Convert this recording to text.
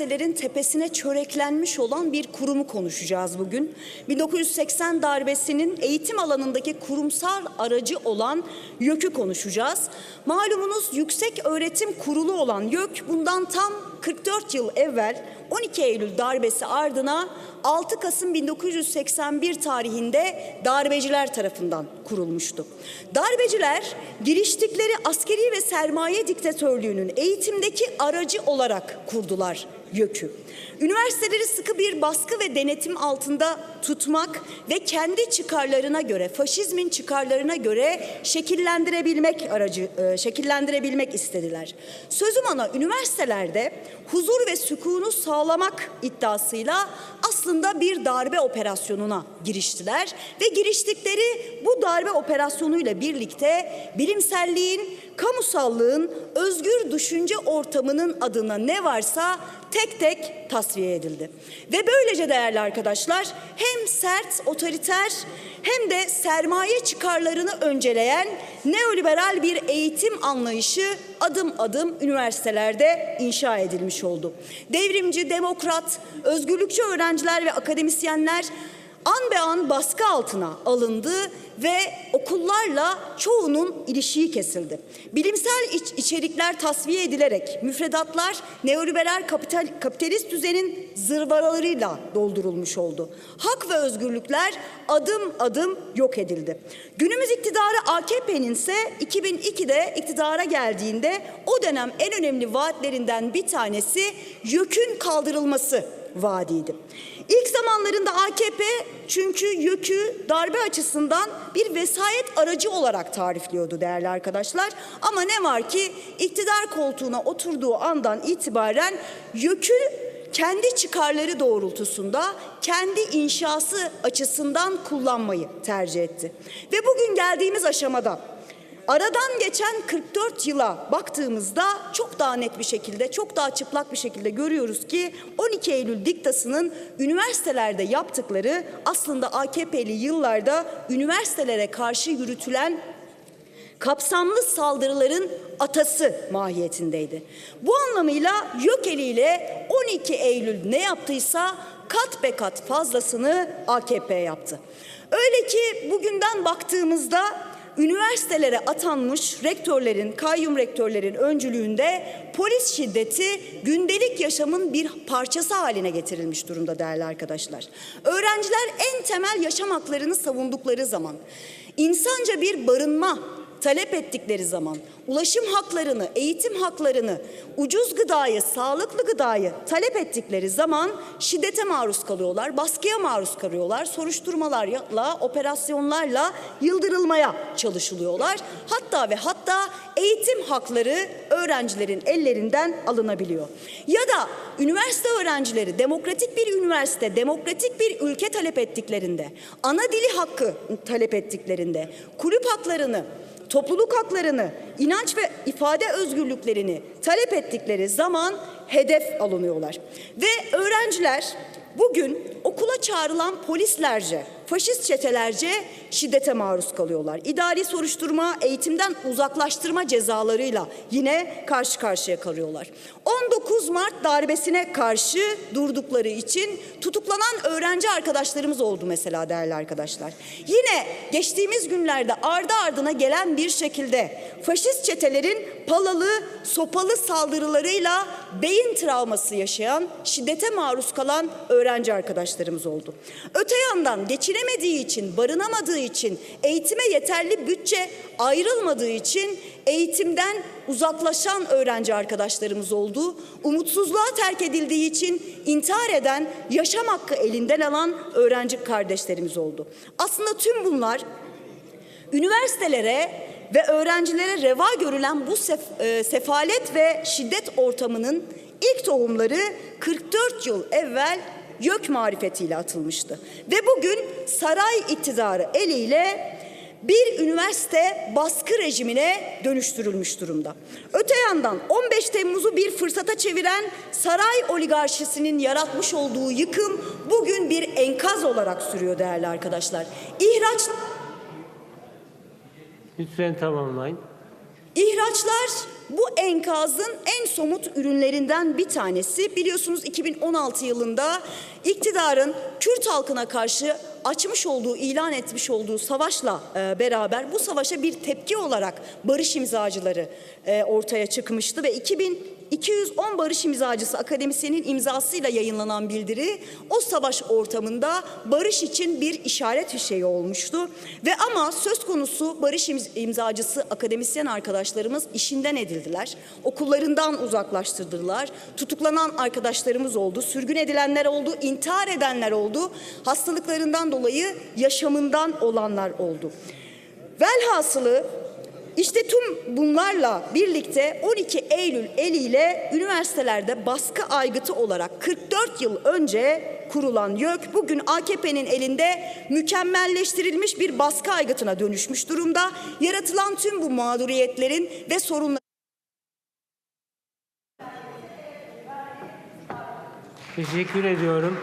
üniversitelerin tepesine çöreklenmiş olan bir kurumu konuşacağız bugün. 1980 darbesinin eğitim alanındaki kurumsal aracı olan YÖK'ü konuşacağız. Malumunuz Yüksek Öğretim Kurulu olan YÖK bundan tam 44 yıl evvel 12 Eylül darbesi ardına 6 Kasım 1981 tarihinde darbeciler tarafından kurulmuştu. Darbeciler giriştikleri askeri ve sermaye diktatörlüğünün eğitimdeki aracı olarak kurdular YÖK'ü. Üniversiteleri sıkı bir baskı ve denetim altında tutmak ve kendi çıkarlarına göre, faşizmin çıkarlarına göre şekillendirebilmek aracı, e, şekillendirebilmek istediler. Sözüm ona üniversitelerde huzur ve sükunu sağlamak iddiasıyla aslında bir darbe operasyonuna giriştiler ve giriştikleri bu darbe operasyonuyla birlikte bilimselliğin, kamusallığın, özgür düşünce ortamının adına ne varsa tek tek tasfiye edildi. Ve böylece değerli arkadaşlar hem sert, otoriter hem de sermaye çıkarlarını önceleyen neoliberal bir eğitim anlayışı adım adım üniversitelerde inşa edilmiş oldu. Devrimci, demokrat, özgürlükçü öğrenciler ve akademisyenler an be an baskı altına alındı ve okullarla çoğunun ilişiği kesildi. Bilimsel iç- içerikler tasfiye edilerek müfredatlar neoliberal kapital, kapitalist düzenin zırvaralarıyla doldurulmuş oldu. Hak ve özgürlükler adım adım yok edildi. Günümüz iktidarı AKP'nin ise 2002'de iktidara geldiğinde o dönem en önemli vaatlerinden bir tanesi YÖK'ün kaldırılması vaadiydi. İlk zamanlarında AKP çünkü YÖK'ü darbe açısından bir vesayet aracı olarak tarifliyordu değerli arkadaşlar. Ama ne var ki iktidar koltuğuna oturduğu andan itibaren YÖK'ü kendi çıkarları doğrultusunda kendi inşası açısından kullanmayı tercih etti. Ve bugün geldiğimiz aşamada Aradan geçen 44 yıla baktığımızda çok daha net bir şekilde, çok daha çıplak bir şekilde görüyoruz ki 12 Eylül diktasının üniversitelerde yaptıkları aslında AKP'li yıllarda üniversitelere karşı yürütülen kapsamlı saldırıların atası mahiyetindeydi. Bu anlamıyla yok eliyle 12 Eylül ne yaptıysa kat be kat fazlasını AKP yaptı. Öyle ki bugünden baktığımızda üniversitelere atanmış rektörlerin, kayyum rektörlerin öncülüğünde polis şiddeti gündelik yaşamın bir parçası haline getirilmiş durumda değerli arkadaşlar. Öğrenciler en temel yaşam haklarını savundukları zaman, insanca bir barınma talep ettikleri zaman ulaşım haklarını, eğitim haklarını, ucuz gıdayı, sağlıklı gıdayı talep ettikleri zaman şiddete maruz kalıyorlar, baskıya maruz kalıyorlar, soruşturmalarla, operasyonlarla yıldırılmaya çalışılıyorlar. Hatta ve hatta eğitim hakları öğrencilerin ellerinden alınabiliyor. Ya da üniversite öğrencileri demokratik bir üniversite, demokratik bir ülke talep ettiklerinde, ana dili hakkı talep ettiklerinde, kulüp haklarını, topluluk haklarını, inanç ve ifade özgürlüklerini talep ettikleri zaman hedef alınıyorlar. Ve öğrenciler bugün okula çağrılan polislerce, faşist çetelerce şiddete maruz kalıyorlar. İdari soruşturma, eğitimden uzaklaştırma cezalarıyla yine karşı karşıya kalıyorlar. 19 Mart darbesine karşı durdukları için tutuklanan öğrenci arkadaşlarımız oldu mesela değerli arkadaşlar. Yine geçtiğimiz günlerde ardı ardına gelen bir şekilde faşist çetelerin palalı, sopalı saldırılarıyla beyin travması yaşayan, şiddete maruz kalan öğrenci arkadaşlarımız oldu. Öte yandan geçinemediği için, barınamadığı için, eğitime yeterli bütçe ayrılmadığı için eğitimden uzaklaşan öğrenci arkadaşlarımız oldu. Umutsuzluğa terk edildiği için intihar eden, yaşam hakkı elinden alan öğrenci kardeşlerimiz oldu. Aslında tüm bunlar üniversitelere ve öğrencilere reva görülen bu sef- e, sefalet ve şiddet ortamının ilk tohumları 44 yıl evvel YÖK marifetiyle atılmıştı. Ve bugün saray iktidarı eliyle bir üniversite baskı rejimine dönüştürülmüş durumda. Öte yandan 15 Temmuz'u bir fırsata çeviren saray oligarşisinin yaratmış olduğu yıkım bugün bir enkaz olarak sürüyor değerli arkadaşlar. İhraç Lütfen tamamlayın. İhraçlar Bu enkazın en somut ürünlerinden bir tanesi. Biliyorsunuz 2016 yılında iktidarın Kürt halkına karşı açmış olduğu, ilan etmiş olduğu savaşla e, beraber bu savaşa bir tepki olarak barış imzacıları e, ortaya çıkmıştı ve 2000 210 barış imzacısı akademisyenin imzasıyla yayınlanan bildiri o savaş ortamında barış için bir işaret fişeği olmuştu. Ve ama söz konusu barış imz- imzacısı akademisyen arkadaşlarımız işinden edildiler. Okullarından uzaklaştırdılar. Tutuklanan arkadaşlarımız oldu. Sürgün edilenler oldu. intihar edenler oldu. Hastalıklarından dolayı yaşamından olanlar oldu. Velhasılı işte tüm bunlarla birlikte 12 Eylül eliyle üniversitelerde baskı aygıtı olarak 44 yıl önce kurulan YÖK bugün AKP'nin elinde mükemmelleştirilmiş bir baskı aygıtına dönüşmüş durumda. Yaratılan tüm bu mağduriyetlerin ve sorunların Teşekkür ediyorum.